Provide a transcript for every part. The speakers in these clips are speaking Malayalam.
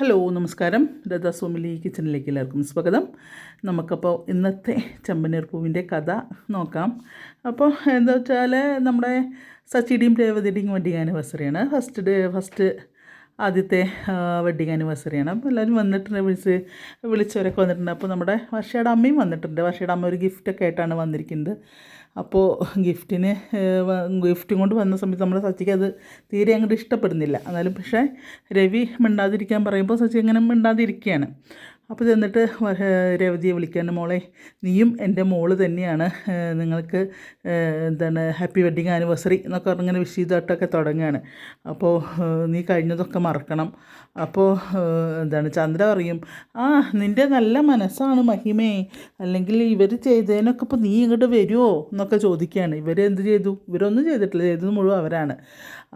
ഹലോ നമസ്കാരം. ലത സോമിലി കിച്ചണിലേക്ക് എല്ലാവർക്കും സ്വാഗതം. നമുക്കപ്പോൾ ഇന്നത്തെ ചെമ്പനീർ പൂവിന്റെ കഥ നോക്കാം. അപ്പോൾ എന്താ വെച്ചാൽ നമ്മുടെ സച്ചിയുടെയും രേവതിയുടെയും വെഡിങ് ആനിവേഴ്സറിയാണ് ഫസ്റ്റ് ഡേ ഫസ്റ്റ് ആദ്യത്തെ വെഡിങ് ആനിവേഴ്സറിയാണ് അപ്പോൾ എല്ലാവരും വന്നിട്ടുണ്ട് വിളിച്ച് വിളിച്ചവരൊക്കെ വന്നിട്ടുണ്ട്. അപ്പോൾ നമ്മുടെ വർഷയുടെ അമ്മയും വന്നിട്ടുണ്ട്. വർഷയുടെ അമ്മ ഒരു ഗിഫ്റ്റൊക്കെ ആയിട്ടാണ് വന്നിരിക്കുന്നത്. അപ്പോൾ ഗിഫ്റ്റിന് ഗിഫ്റ്റും കൊണ്ട് വന്ന സമയത്ത് നമ്മുടെ സച്ചിക്ക് അത് തീരെ അങ്ങോട്ട് ഇഷ്ടപ്പെടുന്നില്ല. എന്നാലും പക്ഷേ രവി മിണ്ടാതിരിക്കാൻ പറയുമ്പോൾ സച്ചി അങ്ങനെ മിണ്ടാതിരിക്കുകയാണ്. അപ്പോൾ ചെന്നിട്ട് രേവതിയെ വിളിക്കാൻ മോളെ നീയും എന്റെ മോൾ തന്നെയാണ് നിങ്ങൾക്ക് എന്താണ് ഹാപ്പി വെഡിങ് ആനിവേഴ്സറി എന്നൊക്കെ പറഞ്ഞിങ്ങനെ വിഷ് ചെയ്തിട്ടൊക്കെ തുടങ്ങുകയാണ് അപ്പോൾ നീ കഴിഞ്ഞതൊക്കെ മറക്കണം. അപ്പോൾ എന്താണ് ചന്ദ്ര പറയും ആ നിന്റെ നല്ല മനസ്സാണ് മഹിമേ. അല്ലെങ്കിൽ ഇവർ ചെയ്തതിനൊക്കെ ഇപ്പോൾ നീ ഇങ്ങോട്ട് വരുമോ എന്നൊക്കെ ചോദിക്കുകയാണ് ഇവർ ചെയ്തു? ഇവരൊന്നും ചെയ്തിട്ടില്ല. ചെയ്തത് മുഴുവൻ അവരാണ്.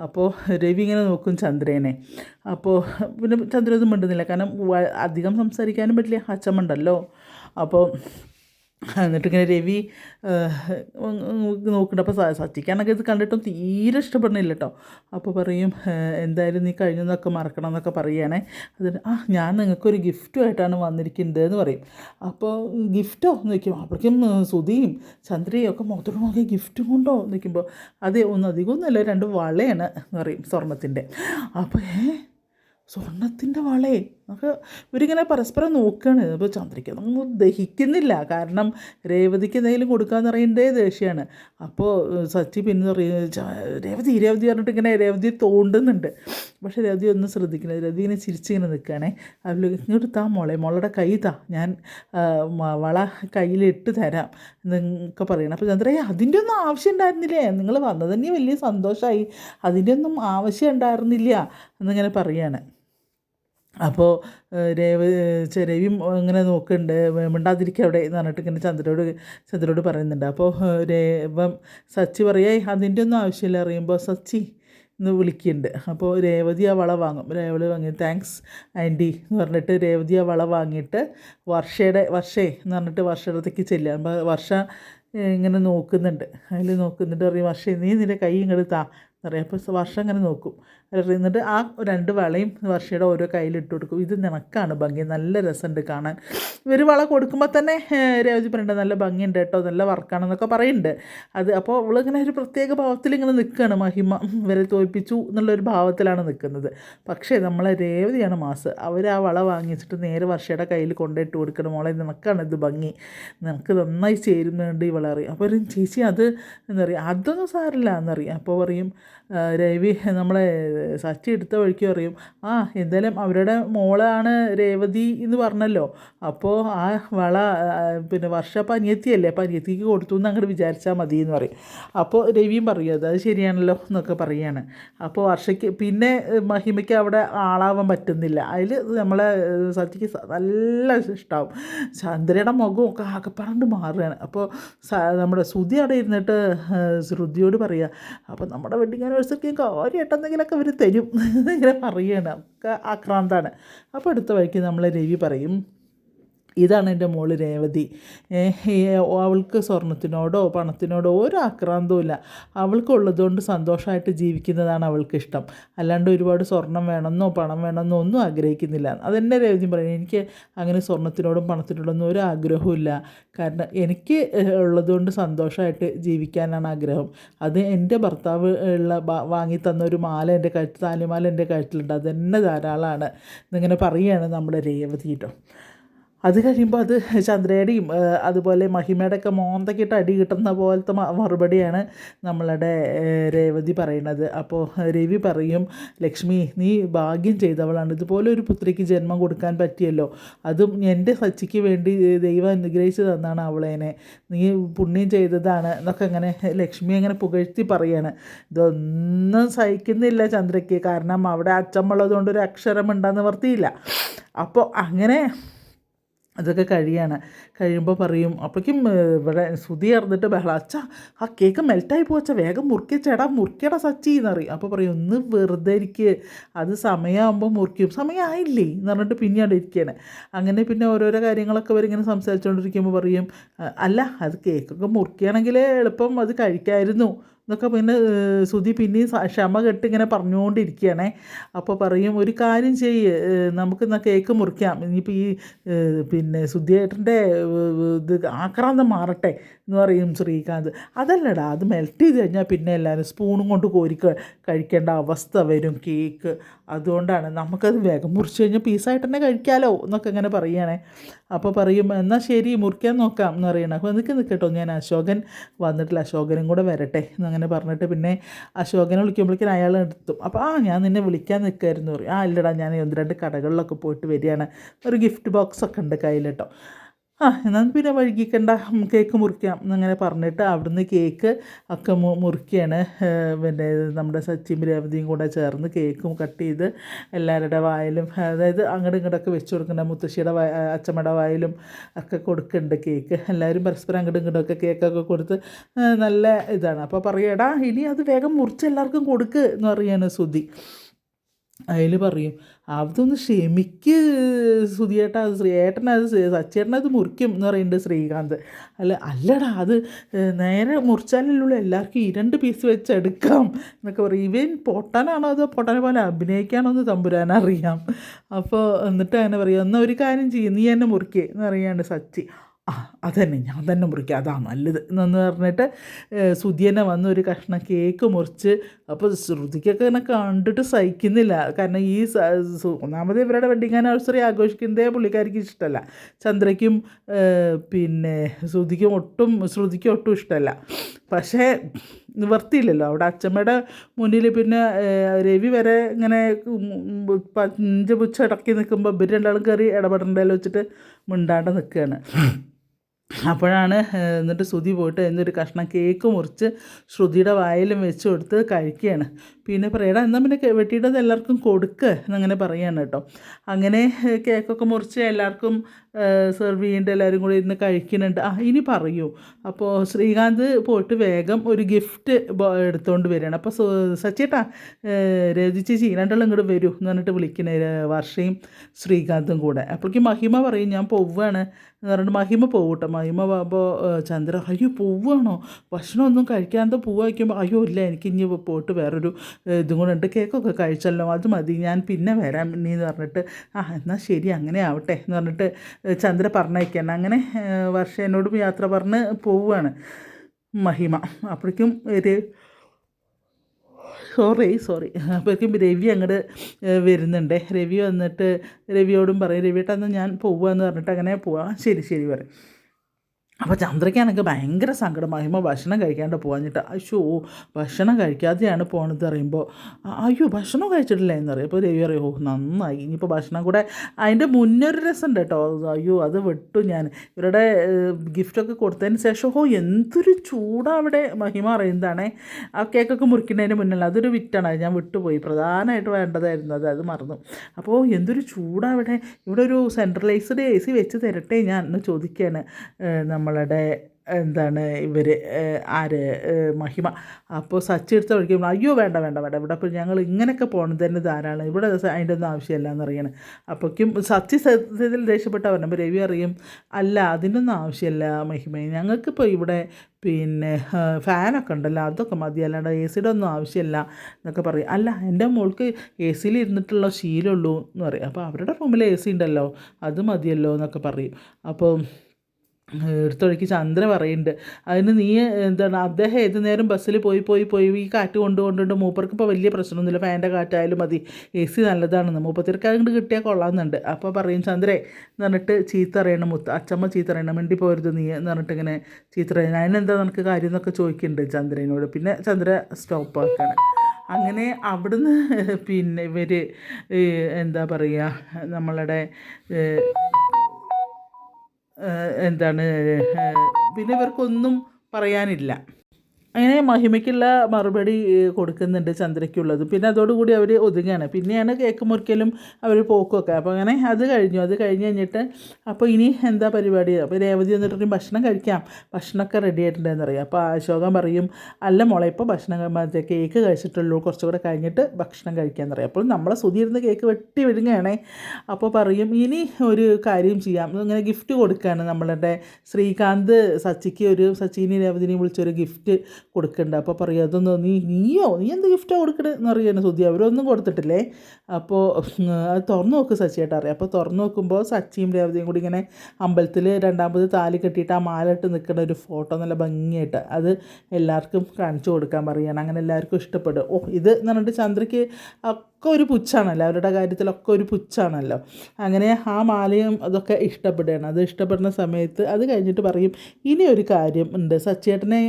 അപ്പോൾ രവി ഇങ്ങനെ നോക്കും ചന്ദ്രനെ. അപ്പോൾ പിന്നെ ചന്ദ്ര ഒന്നും മിണ്ടുന്നില്ല. കാരണം അധികം സംസാരിക്കാനും പറ്റില്ല. അച്ഛമ്മണ്ടല്ലോ അപ്പോൾ എന്നിട്ടിങ്ങനെ രവി നോക്കുന്നുണ്ട് അപ്പോൾ സച്ചിക്കാനൊക്കെ ഇത് കണ്ടിട്ടും തീരെ ഇഷ്ടപ്പെടുന്നില്ല കേട്ടോ അപ്പോൾ പറയും എന്തായാലും നീ കഴിഞ്ഞതൊക്കെ മറക്കണം എന്നൊക്കെ പറയുകയാണേ അതിന് ആ ഞാൻ നിങ്ങൾക്കൊരു ഗിഫ്റ്റുമായിട്ടാണ് വന്നിരിക്കുന്നത് എന്ന് പറയും. അപ്പോൾ ഗിഫ്റ്റോ? എന്ന് വയ്ക്കും അപ്പോഴേക്കും സുധിയും ചന്ദ്രയും ഒക്കെ മുഖത്തോട് നോക്കി ഗിഫ്റ്റും കൊണ്ടോ? എന്ന് വയ്ക്കുമ്പോൾ അതെ ഒന്നും അധികമൊന്നുമല്ല. രണ്ട് വളയാണ് എന്ന് പറയും സ്വർണത്തിന്റെ അപ്പോൾ സ്വർണത്തിന്റെ വളേ. നമുക്ക് ഇവരിങ്ങനെ പരസ്പരം നോക്കുകയാണ് അപ്പോൾ ചന്ദ്രയ്ക്ക് ഒന്നും ദഹിക്കുന്നില്ല. കാരണം രേവതിക്ക് എന്തെങ്കിലും കൊടുക്കാന്ന് പറയേണ്ടേ ദേഷ്യമാണ്. അപ്പോൾ സച്ചി പിന്നെ രേവതി രേവതി പറഞ്ഞിട്ട് ഇങ്ങനെ രേവതി തോണ്ടുന്നുണ്ട്. പക്ഷേ രേവതി ഒന്നും ശ്രദ്ധിക്കുന്നില്ല. രേവതി ഇങ്ങനെ ചിരിച്ചിങ്ങനെ നിൽക്കുകയാണേ. അതിൽ ഇങ്ങോട്ട് താ മോളെ. മോളുടെ കൈ താ. ഞാൻ വള കയ്യിലിട്ട് തരാം എന്നൊക്കെ പറയണം. അപ്പോൾ ചന്ദ്ര അതിന്റെ ഒന്നും ആവശ്യം ഉണ്ടായിരുന്നില്ലേ? നിങ്ങൾ വന്നത് തന്നെ വലിയ സന്തോഷമായി അതിന്റെ ഒന്നും ആവശ്യം ഉണ്ടായിരുന്നില്ല എന്നിങ്ങനെ പറയാണ്. അപ്പോൾ രേവ രവിയും ഇങ്ങനെ നോക്കുന്നുണ്ട് മിണ്ടാതിരിക്കുക അവിടെ എന്ന് പറഞ്ഞിട്ട് ഇങ്ങനെ ചന്ദ്രയോട് ചന്ദ്രയോട് പറയുന്നുണ്ട്. അപ്പോൾ രേവം സച്ചി പറയേ അതിന്റെ ഒന്നും ആവശ്യമില്ല അറിയുമ്പോൾ സച്ചി എന്ന് വിളിക്കുന്നുണ്ട് അപ്പോൾ രേവതി ആ വള വാങ്ങും. രേവതി വാങ്ങി താങ്ക്സ് ആന്റി എന്ന് പറഞ്ഞിട്ട് രേവതി ആ വള വാങ്ങിയിട്ട് വർഷയുടെ വർഷേ എന്ന് പറഞ്ഞിട്ട് വർഷയുടെ അടുത്തേക്ക് ചെല്ലുക അപ്പോൾ വർഷ ഇങ്ങനെ നോക്കുന്നുണ്ട്. അതിൽ നോക്കുന്നുണ്ട് പറയും വർഷ നീ നിന്റെ കൈ ഇങ്ങോട്ട് താ എന്നറിയാം അപ്പോൾ വർഷം ഇങ്ങനെ നോക്കും. എന്നിട്ട് ആ രണ്ട് വളയും വർഷയുടെ ഓരോ കയ്യിലിട്ട് കൊടുക്കും. ഇത് നിനക്കാണ് ഭംഗി. നല്ല രസമുണ്ട് കാണാൻ. ഇവർ വള കൊടുക്കുമ്പോൾ തന്നെ രേവതി പറയുന്നുണ്ട് നല്ല ഭംഗിയുണ്ട് കേട്ടോ നല്ല വർക്കാണെന്നൊക്കെ പറയുന്നുണ്ട് അത് അപ്പോൾ അവളിങ്ങനെ ഒരു പ്രത്യേക ഭാവത്തിൽ ഇങ്ങനെ നിൽക്കുകയാണ്. മഹിമ ഇവരെ തോൽപ്പിച്ചു എന്നുള്ളൊരു ഭാവത്തിലാണ് നിൽക്കുന്നത്. പക്ഷേ നമ്മളെ രേവതിയാണ് മാസ്. അവർ ആ വള വാങ്ങിച്ചിട്ട് നേരെ വർഷയുടെ കയ്യിൽ കൊണ്ടിട്ട് കൊടുക്കണം. മോളെ നിനക്കാണ് ഇത് ഭംഗി. നിനക്ക് നന്നായി ചേരുന്നുണ്ട് ഈ വള അറിയാം അപ്പോൾ ഒരു ചേച്ചി അത് എന്താ പറയുക അതൊന്നും സാരില്ല എന്നറിയാം. അപ്പോൾ പറയും രവി നമ്മളെ സച്ചി എടുത്ത വഴിക്ക് പറയും ആ എന്തായാലും അവരുടെ മോളാണ് രേവതി എന്ന് പറഞ്ഞല്ലോ. അപ്പോൾ ആ വള പിന്നെ വർഷ പനിയത്തിയല്ലേ പനിയത്തിക്ക് കൊടുത്തു എന്ന് അങ്ങോട്ട് വിചാരിച്ചാൽ മതി എന്ന് പറയും. അപ്പോൾ രവിയും പറയും അത് ശരിയാണല്ലോ എന്നൊക്കെ പറയുകയാണ് അപ്പോൾ വർഷയ്ക്ക് പിന്നെ മഹിമയ്ക്ക് അവിടെ ആളാവാൻ പറ്റുന്നില്ല. അതിൽ നമ്മളെ സച്ചിക്ക് നല്ല ഇഷ്ടമാവും ചന്ദ്രയുടെ മുഖമൊക്കെ ആകെപ്പറണ്ട് മാറുകയാണ്. അപ്പോൾ നമ്മുടെ ശ്രുതി അവിടെ ഇരുന്നിട്ട് ശ്രുതിയോട് പറയുക അപ്പോൾ നമ്മുടെ വെഡിങ് ആനിവേഴ്സറിക്ക് കാര്യമായിട്ട് എന്തെങ്കിലുമൊക്കെ തരും. ഇങ്ങനെ പറയുകയാണ്. ഒക്കെ ആക്രാന്താണ്. അപ്പോൾ അടുത്ത വഴിക്ക് നമ്മൾ രവി പറയും ഇതാണ് എന്റെ മോൾ രേവതി. അവൾക്ക് സ്വർണത്തിനോടോ പണത്തിനോടോ ഒരു ആക്രാന്തവും ഇല്ല. അവൾക്കുള്ളതുകൊണ്ട് സന്തോഷമായിട്ട് ജീവിക്കുന്നതാണ് അവൾക്ക് ഇഷ്ടം അല്ലാണ്ട് ഒരുപാട് സ്വർണം വേണമെന്നോ പണം വേണമെന്നോ ഒന്നും ആഗ്രഹിക്കുന്നില്ല. അതെന്നെ രേവതി പറയുന്നത് എനിക്ക് അങ്ങനെ സ്വർണത്തിനോടും പണത്തിനോടൊന്നും ഒരു ആഗ്രഹവും ഇല്ല. കാരണം എനിക്ക് ഉള്ളതുകൊണ്ട് സന്തോഷമായിട്ട് ജീവിക്കാനാണ് ആഗ്രഹം. അത് എന്റെ ഭർത്താവ് ഉള്ള വാങ്ങി തന്ന ഒരു മാല എന്റെ കഴുത്ത് താലിമാല എന്റെ കഴുത്തിലുണ്ട്. അതെന്നെ ധാരാളമാണ്. എന്നിങ്ങനെ പറയുകയാണ് നമ്മുടെ രേവതി കേട്ടോ അത് കഴിയുമ്പോൾ അത് ചന്ദ്രയുടെയും അതുപോലെ മഹിമയുടെ ഒക്കെ മോന്തക്കിട്ട് അടി കിട്ടുന്ന പോലത്തെ മറുപടിയാണ് നമ്മളുടെ രേവതി പറയുന്നത്. അപ്പോൾ രവി പറയും ലക്ഷ്മി നീ ഭാഗ്യം ചെയ്തവളാണ്. ഇതുപോലെ ഒരു പുത്രിക്ക് ജന്മം കൊടുക്കാൻ പറ്റിയല്ലോ. അതും എന്റെ സച്ചിക്ക് വേണ്ടി ദൈവം അനുഗ്രഹിച്ചു തന്നാണ് അവളേനെ. നീ പുണ്യം ചെയ്തതാണ് എന്നൊക്കെ അങ്ങനെ ലക്ഷ്മി അങ്ങനെ പുകഴ്ത്തി പറയാണ്. ഇതൊന്നും സഹിക്കുന്നില്ല ചന്ദ്രയ്ക്ക്. കാരണം അവിടെ അച്ചമ്മളതുകൊണ്ട് ഒരു അക്ഷരം ഉണ്ടെന്ന് വർത്തിയില്ല അപ്പോൾ അങ്ങനെ അതൊക്കെ കഴിയാണ്. കഴിയുമ്പോൾ പറയും അപ്പോഴേക്കും ഇവിടെ ശ്രുതി അറിഞ്ഞിട്ട് ബഹള അച്ഛ ആ കേക്ക് മെൽറ്റായി പോച്ച വേഗം മുറിക്കച്ചേടാ ചേടാ മുറുക്കിയടാ സച്ചി എന്നറിയും. അപ്പോൾ പറയും ഒന്ന് വെറുതെ ഇരിക്കുക അത് സമയമാകുമ്പോൾ മുറിക്കും സമയമായില്ലേ എന്ന് പറഞ്ഞിട്ട് പിന്നെയാണ് ഇരിക്കുകയാണ് അങ്ങനെ പിന്നെ ഓരോരോ കാര്യങ്ങളൊക്കെ അവരിങ്ങനെ സംസാരിച്ചുകൊണ്ടിരിക്കുമ്പോൾ പറയും അല്ല അത് കേക്കൊക്കെ മുറിക്കുകയാണെങ്കിൽ എളുപ്പം അത് കഴിക്കായിരുന്നു. എന്നൊക്കെ പിന്നെ സുധി പിന്നെയും ക്ഷമ കെട്ട് ഇങ്ങനെ പറഞ്ഞുകൊണ്ടിരിക്കുകയാണേ. അപ്പോൾ പറയും ഒരു കാര്യം ചെയ്യ് നമുക്ക് എന്നാൽ കേക്ക് മുറിക്കാം. ഇനിയിപ്പോൾ ഈ പിന്നെ സുധിയേട്ടന്റെ ഇത് ആക്രാന്തം മാറട്ടെ എന്ന് പറയും ശ്രീകാന്ത്. അതല്ലടാ അത് മെൽറ്റ് ചെയ്ത് കഴിഞ്ഞാൽ പിന്നെ എല്ലാവരും സ്പൂണും കൊണ്ട് കോരി കഴിക്കേണ്ട അവസ്ഥ വരും കേക്ക്. അതുകൊണ്ടാണ് നമുക്കത് വേഗം മുറിച്ച് കഴിഞ്ഞാൽ പീസായിട്ട് തന്നെ കഴിക്കാമല്ലോ എന്നൊക്കെ ഇങ്ങനെ പറയുകയാണേ. അപ്പോൾ പറയും എന്നാൽ ശരി മുറിക്കാൻ നോക്കാം എന്ന് പറയണം. അപ്പോൾ നിൽക്ക് നിൽക്കട്ടോ ഞാൻ അശോകൻ വന്നിട്ടില്ല അശോകനും കൂടെ വരട്ടെ എന്നങ്ങനെ പറഞ്ഞിട്ട് പിന്നെ അശോകനെ വിളിക്കുമ്പോഴേക്കും അയാൾ എടുത്തു. അപ്പോൾ ആ ഞാൻ നിന്നെ വിളിക്കാൻ നിൽക്കുമായിരുന്നു പറയും. ആ ഇല്ലടാ ഞാൻ ഒന്ന് രണ്ട് കടകളിലൊക്കെ പോയിട്ട് വരികയാണ്. ഒരു ഗിഫ്റ്റ് ബോക്സ് ഒക്കെ ഉണ്ട് കയ്യിൽ കേട്ടോ ആ എന്നാൽ പിന്നെ വൈകിക്കണ്ട കേക്ക് മുറിക്കാം എന്നങ്ങനെ പറഞ്ഞിട്ട് അവിടുന്ന് കേക്ക് ഒക്കെ മുറിക്കുകയാണ് പിന്നെ നമ്മുടെ സച്ചിൻ രേവതിയും കൂടെ ചേർന്ന് കേക്കും കട്ട് ചെയ്ത് എല്ലാവരുടെ വായിലും അതായത് അങ്ങോട്ടും ഇങ്ങോട്ടൊക്കെ വെച്ച് കൊടുക്കേണ്ട. മുത്തശ്ശിയുടെ വായ അച്ചമ്മയുടെ വായിലും ഒക്കെ കൊടുക്കുന്നുണ്ട് കേക്ക്. എല്ലാവരും പരസ്പരം അങ്ങോട്ടും ഇങ്ങോട്ടൊക്കെ കേക്കൊക്കെ കൊടുത്ത് നല്ല ഇതാണ്. അപ്പോൾ പറയടാ ഇനി അത് വേഗം മുറിച്ച് എല്ലാവർക്കും കൊടുക്ക് എന്ന് പറയാണ് സുതി അതിൽ പറയും അതൊന്ന് ക്ഷമിക്ക് സുധിയേട്ട. അത് ശ്രീ ഏട്ടനത് സച്ചേട്ടനത് മുറിക്കും എന്ന് പറയുന്നുണ്ട് ശ്രീകാന്ത്. അല്ല അല്ലടാ അത് നേരെ മുറിച്ചാലുള്ള എല്ലാവർക്കും ഈ രണ്ട് പീസ് വെച്ചെടുക്കാം എന്നൊക്കെ പറയും. ഇവൻ പൊട്ടാനാണോ അതോ പൊട്ടാനെ പോലെ അഭിനയിക്കാണോ എന്ന് തമ്പുരാനറിയാം അപ്പോൾ എന്നിട്ട് അങ്ങനെ പറയും എന്നാൽ ഒരു കാര്യം ചെയ്യും നീ എന്നെ മുറിക്കേ എന്ന് പറയാണ്ട് സച്ചി. ആ അതന്നെ ഞാൻ തന്നെ മുറിക്കുക അതാ നല്ലത് എന്ന് പറഞ്ഞിട്ട് സുധിയനെ വന്ന് ഒരു കഷ്ണം കേക്ക് മുറിച്ച് അപ്പോൾ ശ്രുതിക്കൊക്കെ ഇങ്ങനെ കണ്ടിട്ട് സഹിക്കുന്നില്ല. കാരണം ഈ ഒന്നാമത് ഇവരുടെ വെഡിങ് ആനിവേഴ്സറി ആഘോഷിക്കുന്നതേ പുള്ളിക്കാരിക്ക് ഇഷ്ടമല്ല ചന്ദ്രയ്ക്കും പിന്നെ ശ്രുതിക്കും ഒട്ടും ശ്രുതിക്കും ഒട്ടും ഇഷ്ടമല്ല പക്ഷേ നിവർത്തിയില്ലല്ലോ. അവിടെ അച്ഛമ്മയുടെ മുന്നിൽ പിന്നെ രവി വരെ ഇങ്ങനെ പഞ്ചപുച്ച ഇടക്കി നിൽക്കുമ്പോൾ ഇവർ രണ്ടാളും കയറി ഇടപെടേണ്ടല്ലോ വെച്ചിട്ട് മിണ്ടാണ്ട് നിൽക്കുകയാണ് അപ്പോഴാണ് എന്നിട്ട് ശ്രുതി പോയിട്ട് എന്നൊരു കഷ്ണം കേക്ക് മുറിച്ച് ശ്രുതിയുടെ വായിലും വെച്ച് കൊടുത്ത് കഴിക്കുകയാണ്. പിന്നെ പറയടാ എന്നാൽ പിന്നെ വെട്ടിയിട്ടത് എല്ലാവർക്കും കൊടുക്കുക എന്നങ്ങനെ പറയാണ് കേട്ടോ. അങ്ങനെ കേക്കൊക്കെ മുറിച്ച് എല്ലാവർക്കും സെർവ് ചെയ്യേണ്ട എല്ലാവരും കൂടി ഇരുന്ന് കഴിക്കുന്നുണ്ട്. ആ ഇനി പറയൂ. അപ്പോൾ ശ്രീകാന്ത് പോയിട്ട് വേഗം ഒരു ഗിഫ്റ്റ് എടുത്തുകൊണ്ട് വരികയാണ്. അപ്പോൾ സച്ചേട്ടാ രചിച്ച് രജി ഇങ്ങോട്ട് വരൂ എന്ന് പറഞ്ഞിട്ട് വിളിക്കുന്ന വർഷയും ശ്രീകാന്തും കൂടെ. അപ്പോഴേക്കും മഹിമ പറയും ഞാൻ പോവുകയാണ് എന്ന് പറഞ്ഞിട്ട് മഹിമ പോവും കേട്ടോ. മഹിമ പോകുമ്പോൾ ചന്ദ്ര അയ്യോ പോവുകയാണോ ഭക്ഷണമൊന്നും കഴിക്കാതെ പോവുകയോ വയ്ക്കുമ്പോൾ അയ്യോ ഇല്ല എനിക്ക് ഇനി പോയിട്ട് വേറൊരു ഇതും കൂടെ ഉണ്ട് കേക്കൊക്കെ കഴിച്ചല്ലോ. അത് മതി. ഞാൻ പിന്നെ വരാം നീ എന്ന് പറഞ്ഞിട്ട് ആ എന്നാൽ ശരി അങ്ങനെ ആവട്ടെ എന്ന് പറഞ്ഞിട്ട് ചന്ദ്ര പറഞ്ഞയക്കാണ്. അങ്ങനെ വർഷ എന്നോടും യാത്ര പറഞ്ഞ് പോവുകയാണ് മഹിമ. അപ്പോഴേക്കും ഒരു സോറി സോറി. അപ്പോഴേക്കും രവി അങ്ങോട്ട് വരുന്നുണ്ട്. രവി വന്നിട്ട് രവിയോടും പറയും രവിയേട്ടാ ഞാൻ എന്ന് പറഞ്ഞിട്ട് അങ്ങനെ പോവാം. ശരി ശരി പറയും. അപ്പോൾ ചന്ദ്രയ്ക്കാണെങ്കിൽ ഭയങ്കര സങ്കടം മഹിമ ഭക്ഷണം കഴിക്കാണ്ട് പോകാഞ്ഞിട്ട് അയ്യോ ഭക്ഷണം കഴിക്കാതെയാണ് പോകണത് പറയുമ്പോൾ അയ്യോ ഭക്ഷണം കഴിച്ചിട്ടില്ല എന്നറിയും അപ്പോൾ രവി പറയും ഓ നന്നായി ഇനിയിപ്പോൾ ഭക്ഷണം കൂടെ അതിന്റെ മുന്നൊരു രസമുണ്ട് കേട്ടോ. അയ്യോ അത് വിട്ടു ഞാൻ. ഇവരുടെ ഗിഫ്റ്റൊക്കെ കൊടുത്തതിന് ശേഷം ഓ എന്തൊരു ചൂടാ അവിടെ മഹിമ അറിയുന്നതാണേ ആ കേക്കൊക്കെ മുറിക്കുന്നതിന് മുന്നല്ല അതൊരു വിറ്റാണ്. ഞാൻ വിട്ടുപോയി. പ്രധാനമായിട്ട് വേണ്ടതായിരുന്നു അത് അത് മറന്നു. അപ്പോൾ എന്തൊരു ചൂടാ അവിടെ. ഇവിടെ ഒരു സെൻട്രലൈസ്ഡ് എ സി വെച്ച് തരട്ടെ ഞാൻ എന്ന് ചോദിക്കുകയാണ് ഏഹ് നമ്മളുടെ എന്താണ് ഇവർ ആര് മഹിമ. അപ്പോൾ സച്ചി എടുത്ത വഴിക്ക് അയ്യോ വേണ്ട വേണ്ട വേണ്ട ഇവിടെ അപ്പോൾ ഞങ്ങൾ ഇങ്ങനെയൊക്കെ പോകണം തന്നെ ധാരാളം. ഇവിടെ അതിന്റെ ഒന്നും ആവശ്യമില്ല എന്നറിയണം അപ്പോഴേക്കും സച്ചി സത്യത്തിൽ ദേഷ്യപ്പെട്ട പറഞ്ഞപ്പോൾ രവി അറിയും അല്ല അതിനൊന്നും ആവശ്യമില്ല മഹിമ. ഞങ്ങൾക്കിപ്പോൾ ഇവിടെ പിന്നെ ഫാനൊക്കെ ഉണ്ടല്ലോ അതൊക്കെ മതി. അല്ലാണ്ട് എ സിയുടെ ഒന്നും ആവശ്യമില്ല എന്നൊക്കെ പറയും. അല്ല എന്റെ മോൾക്ക് എ സിയിൽ ഇരുന്നിട്ടുള്ള ശീലമുള്ളൂ എന്ന് പറയും. അപ്പോൾ അവരുടെ റൂമിൽ എ സി ഉണ്ടല്ലോ അത് മതിയല്ലോ എന്നൊക്കെ പറയും. അപ്പോൾ എടുത്തൊഴുക്കി ചന്ദ്ര പറയുന്നുണ്ട്. അതിന് നീ എന്താണ് അദ്ദേഹം ഏത് നേരം ബസ്സിൽ പോയി പോയി പോയി ഈ കാറ്റ് കൊണ്ട് മൂപ്പർക്ക് ഇപ്പോൾ വലിയ പ്രശ്നമൊന്നുമില്ല. ഫാന്റെ കാറ്റായാലും മതി. എ സി നല്ലതാണെന്ന് മൂപ്പത്തിർക്ക് അതുകൊണ്ട് കിട്ടിയാൽ കൊള്ളാമെന്നുണ്ട്. അപ്പോൾ പറയും ചന്ദ്രേ എന്ന് പറഞ്ഞിട്ട് ചീത്ത അറിയണം മുത്ത് അച്ചമ്മ ചീത്ത അറിയണം മിണ്ടി പോരുത് നീ എന്ന് പറഞ്ഞിട്ട് ഇങ്ങനെ ചീത്ത അറിയണം അതിനെന്താ നിനക്ക് കാര്യം എന്നൊക്കെ ചോദിക്കുന്നുണ്ട് ചന്ദ്രനോട്. പിന്നെ ചന്ദ്ര സ്റ്റോപ്പ് ആക്കാണ്. അങ്ങനെ അവിടുന്ന് പിന്നെ ഇവർ എന്താ പറയുക നമ്മളുടെ എന്താണ് പിന്നെ ഇവർക്കൊന്നും പറയാനില്ല. അങ്ങനെ മഹിമയ്ക്കുള്ള മറുപടി കൊടുക്കുന്നുണ്ട് ചന്ദ്രയ്ക്കുള്ളത്. പിന്നെ അതോടുകൂടി അവർ ഒതുങ്ങുകയാണ് പിന്നെയാണ് കേക്ക് മുറിക്കലും അവർ പോക്കുമൊക്കെ അപ്പോൾ അങ്ങനെ അത് കഴിഞ്ഞു. അത് കഴിഞ്ഞ് കഴിഞ്ഞിട്ട് അപ്പോൾ ഇനി എന്താ പരിപാടി? അപ്പോൾ രേവതി വന്നിട്ട് ഭക്ഷണം കഴിക്കാം. ഭക്ഷണമൊക്കെ റെഡി ആയിട്ടുണ്ടെന്ന് അറിയാം അപ്പോൾ അശോകൻ പറയും അല്ല മോളെ ഇപ്പോൾ ഭക്ഷണം മറ്റേ കേക്ക് കഴിച്ചിട്ടുള്ളൂ. കുറച്ചുകൂടെ കഴിഞ്ഞിട്ട് ഭക്ഷണം കഴിക്കാമെന്ന് പറയും. അപ്പോൾ നമ്മളെ സുതിയിരുന്ന് കേക്ക് വെട്ടി വിഴുങ്ങുകയാണേ. അപ്പോൾ പറയും ഇനി ഒരു കാര്യം ചെയ്യാം. ഇങ്ങനെ ഗിഫ്റ്റ് കൊടുക്കുകയാണ് നമ്മളുടെ ശ്രീകാന്ത് സച്ചിക്ക് ഒരു സച്ചിനി രേവതിനെയും വിളിച്ചൊരു ഗിഫ്റ്റ് കൊടുക്കുന്നുണ്ട് അപ്പോൾ പറയും അതൊന്നും നീ നീയോ? നീ എന്ത് ഗിഫ്റ്റാണ് കൊടുക്കണേ? എന്ന് അറിയാൻ സുധി. അവരൊന്നും കൊടുത്തിട്ടില്ലേ? അപ്പോൾ അത് തുറന്നു നോക്ക് സച്ചിയായിട്ട് അറിയാം. അപ്പോൾ തുറന്നു നോക്കുമ്പോൾ സച്ചിയും രേവതിയും കൂടി ഇങ്ങനെ അമ്പലത്തിൽ രണ്ടാമത് താലി കെട്ടിയിട്ട് ആ മാലിട്ട് നിൽക്കുന്ന ഒരു ഫോട്ടോ നല്ല ഭംഗിയായിട്ട് അത് എല്ലാവർക്കും കാണിച്ചു കൊടുക്കാൻ പറയുകയാണ് അങ്ങനെ എല്ലാവർക്കും ഇഷ്ടപ്പെടും. ഓ ഇത് എന്ന് പറഞ്ഞിട്ട് ചന്ദ്രയ്ക്ക് ഒക്കെ ഒരു പുച്ഛാണല്ലോ. അവരുടെ കാര്യത്തിലൊക്കെ ഒരു പുച്ഛാണല്ലോ. അങ്ങനെ ആ മാലയും അതൊക്കെ ഇഷ്ടപ്പെടുകയാണ്. അത് ഇഷ്ടപ്പെടുന്ന സമയത്ത് അത് കഴിഞ്ഞിട്ട് പറയും ഇനി ഒരു കാര്യം ഉണ്ട്. സച്ചേട്ടനെ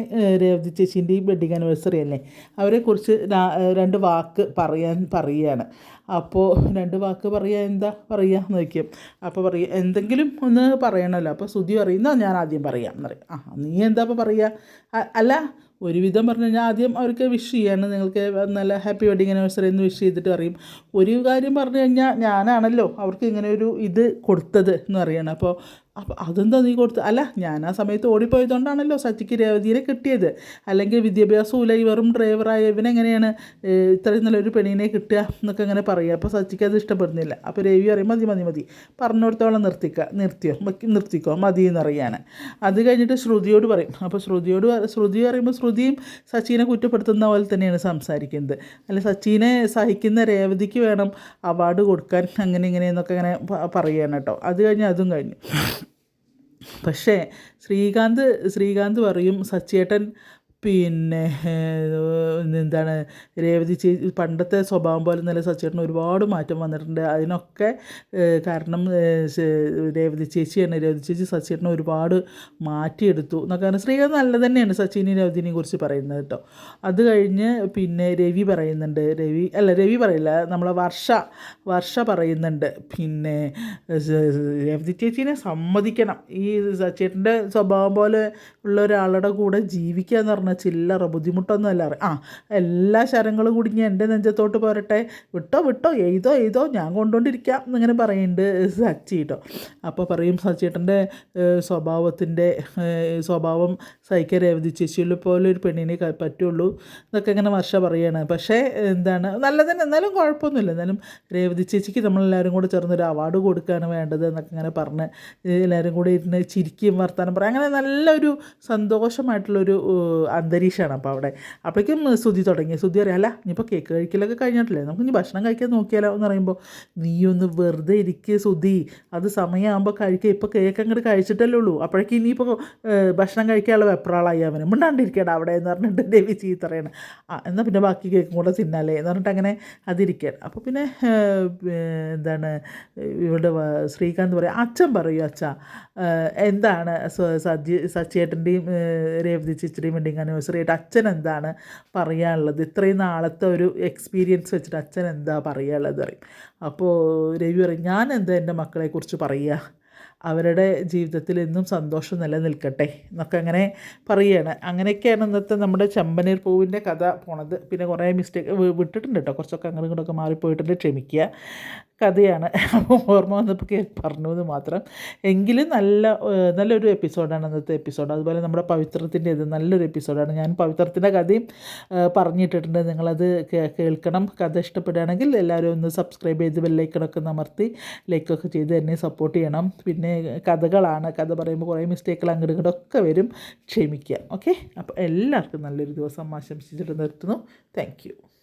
രേവതി ചേച്ചീന്റെ വെഡിങ് ആനിവേഴ്സറി അല്ലേ? അവരെക്കുറിച്ച് രണ്ട് വാക്ക് പറയാൻ പറയുകയാണ്. അപ്പോൾ രണ്ട് വാക്ക് പറയുക എന്താ പറയുക എന്ന് ചോദിക്കും. അപ്പോൾ പറയും എന്തെങ്കിലും ഒന്ന് പറയണമല്ലോ അപ്പോൾ സുധി പറയുന്ന ഞാൻ ആദ്യം പറയാം. എന്ന് പറയും. ആ നീ എന്താ അപ്പോൾ പറയുക അല്ല ഒരുവിധം പറഞ്ഞു കഴിഞ്ഞാൽ ആദ്യം അവർക്ക് വിഷ് ചെയ്യാണ് നിങ്ങൾക്ക് നല്ല ഹാപ്പി വെഡിങ് ആനിവേഴ്സറി എന്ന് വിഷ് ചെയ്തിട്ട് പറയും. ഒരു കാര്യം പറഞ്ഞു കഴിഞ്ഞാൽ ഞാനാണല്ലോ അവർക്ക് ഇങ്ങനെ ഒരു ഇത് കൊടുത്തത് എന്ന് പറയണം. അപ്പോൾ അപ്പോൾ അതെന്താ നീ കൊടുത്ത്? അല്ല ഞാൻ ആ സമയത്ത് ഓടിപ്പോയതുകൊണ്ടാണല്ലോ സച്ചിക്ക് രേവതിയെ കിട്ടിയത്. അല്ലെങ്കിൽ വിദ്യാഭ്യാസമില്ല ഈ വെറും ഡ്രൈവറായ ഇവനെങ്ങനെയാണ് ഇത്രയും നല്ലൊരു പെണ്ണിനെ കിട്ടുക എന്നൊക്കെ അങ്ങനെ പറയുക. അപ്പോൾ സച്ചിക്ക് അത് ഇഷ്ടപ്പെടുന്നില്ല. അപ്പോൾ രവി പറയും മതി മതി മതി. പറഞ്ഞിടത്തോളം നിർത്തിക്കുക നിർത്തിയോ? നിർത്തിക്കോ? മതി എന്നറിയാണ് അത് കഴിഞ്ഞിട്ട് ശ്രുതിയോട് പറയും. അപ്പോൾ ശ്രുതിയോട് ശ്രുതി പറയുമ്പോൾ ശ്രുതിയും സച്ചിനെ കുറ്റപ്പെടുത്തുന്ന പോലെ തന്നെയാണ് സംസാരിക്കുന്നത്. അല്ല സച്ചിനെ സഹിക്കുന്ന രേവതിക്ക് വേണം അവാർഡ് കൊടുക്കാൻ അങ്ങനെ ഇങ്ങനെ എന്നൊക്കെ ഇങ്ങനെ പ- പറയുകയാണ് കേട്ടോ. അത് കഴിഞ്ഞ് അതും കഴിഞ്ഞു. പക്ഷേ ശ്രീകാന്ത് ശ്രീകാന്ത് പറയും സച്ചേട്ടൻ പിന്നെ എന്താണ് രേവതി ചേച്ചി പണ്ടത്തെ സ്വഭാവം പോലെ നല്ല സച്ചേട്ടന് ഒരുപാട് മാറ്റം വന്നിട്ടുണ്ട്. അതിനൊക്കെ കാരണം രേവതി ചേച്ചി രേവതി ചേച്ചിയാണ്. രേവതി ചേച്ചി സച്ചേട്ടനെ ഒരുപാട് മാറ്റിയെടുത്തു എന്നൊക്കെ പറഞ്ഞാൽ ശ്രീകാന്ത് നല്ല തന്നെയാണ് സച്ചിനെ രേവതിനെയും കുറിച്ച് പറയുന്നത് കേട്ടോ. അത് കഴിഞ്ഞ് പിന്നെ രവി പറയുന്നുണ്ട്. രവി അല്ല രവി പറയില്ല നമ്മളെ വർഷ വർഷ പറയുന്നുണ്ട്. പിന്നെ രവതി ചേച്ചീനെ സമ്മതിക്കണം. ഈ സച്ചേട്ടന്റെ സ്വഭാവം പോലെ ഉള്ള ഒരാളുടെ കൂടെ ജീവിക്കുക എന്ന് പറഞ്ഞാൽ ചില്ലറ ബുദ്ധിമുട്ടൊന്നും അല്ല ആ എല്ലാ ശരങ്ങളും കുടുങ്ങി എന്റെ നെഞ്ചത്തോട്ട് പോരട്ടെ. വിട്ടോ വിട്ടോ എഴുതോ എഴുതോ ഞാൻ കൊണ്ടുകൊണ്ടിരിക്കാം എന്നിങ്ങനെ പറയുന്നുണ്ട് സച്ചി കേട്ടോ അപ്പോൾ പറയും സച്ചിയേട്ടന്റെ സ്വഭാവത്തിന്റെ സ്വഭാവം സഹിക്കാൻ രേവതി ചേച്ചിയുള്ള പോലെ ഒരു പെണ്ണിനെ പറ്റുള്ളൂ എന്നൊക്കെ ഇങ്ങനെ വർഷ പറയുകയാണ് പക്ഷേ എന്താണ് നല്ലതന്നെ എന്നാലും കുഴപ്പമൊന്നുമില്ല. എന്നാലും രേവതി ചേച്ചിക്ക് നമ്മളെല്ലാവരും കൂടെ ചേർന്നൊരു അവാർഡ് കൊടുക്കുകയാണ് വേണ്ടത് എന്നൊക്കെ ഇങ്ങനെ പറഞ്ഞ് എല്ലാവരും കൂടെ ഇരുന്ന് ചിരിക്കുകയും വർത്താനം പറയും. അങ്ങനെ നല്ലൊരു സന്തോഷമായിട്ടുള്ളൊരു അന്തരീക്ഷമാണ് അപ്പോൾ അവിടെ. അപ്പോഴേക്കും സുധി തുടങ്ങി. സുധി അറിയാം അല്ല ഇനിയിപ്പോൾ കേക്ക് കഴിക്കലൊക്കെ കഴിഞ്ഞിട്ടില്ലേ? നമുക്ക് ഇനി ഭക്ഷണം കഴിക്കാൻ നോക്കിയാലോ? എന്ന് പറയുമ്പോൾ നീ ഒന്ന് വെറുതെ ഇരിക്കുക സുധി അത് സമയമാകുമ്പോൾ കഴിക്കുക ഇപ്പോൾ കേക്ക് അങ്ങോട്ട് കഴിച്ചിട്ടല്ലേ ഉള്ളൂ. അപ്പോഴേക്കും ഇനിയിപ്പോൾ ഭക്ഷണം കഴിക്കാനുള്ള വെപ്രാളായി അവന്. മിണ്ടാണ്ടിരിക്കടാ അവിടെ എന്ന് പറഞ്ഞിട്ട് ദേവി ചീത്തറയാണ് ആ എന്നാൽ പിന്നെ ബാക്കി കേക്കും കൂടെ തിന്നാലേ എന്ന് പറഞ്ഞിട്ട് അങ്ങനെ അതിരിക്കാൻ അപ്പോൾ പിന്നെ എന്താണ് ഇവിടെ ശ്രീകാന്ത് പറയും അച്ഛൻ പറയൂ അച്ഛ. എന്താണ് സജി സച്ചിയേട്ടന്റെയും രേവതി ചേച്ചിയുടെയും വെഡിങ് ആനിവേഴ്സറി ആയിട്ട് അച്ഛൻ എന്താണ് പറയാനുള്ളത്? ഇത്രയും നാളത്തെ ഒരു എക്സ്പീരിയൻസ് വെച്ചിട്ട് അച്ഛൻ എന്താ പറയാനുള്ളത് പറയും. അപ്പോൾ രവി പറയും ഞാൻ എന്താ എന്റെ മക്കളെക്കുറിച്ച് പറയുക അവരുടെ ജീവിതത്തിൽ എന്നും സന്തോഷം നിലനിൽക്കട്ടെ എന്നൊക്കെ അങ്ങനെ പറയുകയാണ് അങ്ങനെയൊക്കെയാണ് ഇന്നത്തെ നമ്മുടെ ചെമ്പനീർ പൂവിന്റെ കഥ പോണത്. പിന്നെ കുറേ മിസ്റ്റേക്ക് വിട്ടിട്ടുണ്ട് കേട്ടോ കുറച്ചൊക്കെ അങ്ങോട്ടും ഇങ്ങോട്ടൊക്കെ മാറിപ്പോയിട്ടുണ്ട്. ക്ഷമിക്കുക. കഥയാണ്. ഓർമ്മ വന്നപ്പോൾ പറഞ്ഞു എന്ന് മാത്രം. എങ്കിലും നല്ല നല്ലൊരു എപ്പിസോഡാണ് അന്നത്തെ എപ്പിസോഡ്. അതുപോലെ നമ്മുടെ പവിത്രത്തിന്റെ ഇത് നല്ലൊരു എപ്പിസോഡാണ്. ഞാൻ പവിത്രത്തിന്റെ കഥയും പറഞ്ഞിട്ടിട്ടുണ്ട്. നിങ്ങളത് കേൾക്കണം. കഥ ഇഷ്ടപ്പെടുകയാണെങ്കിൽ എല്ലാവരും ഒന്ന് സബ്സ്ക്രൈബ് ചെയ്ത് ബെല്ലൈക്കണൊക്കെ അമർത്തി ലൈക്കൊക്കെ ചെയ്ത് എന്നെ സപ്പോർട്ട് ചെയ്യണം. പിന്നെ കഥകളാണ്. കഥ പറയുമ്പോൾ കുറേ മിസ്റ്റേക്കുകൾ അങ്ങോട്ടും ഇങ്ങോട്ടൊക്കെ വരും. ക്ഷമിക്കുക ഓക്കെ? അപ്പോൾ എല്ലാവർക്കും നല്ലൊരു ദിവസം ആശംസിച്ചിട്ട് നിർത്തുന്നു. താങ്ക്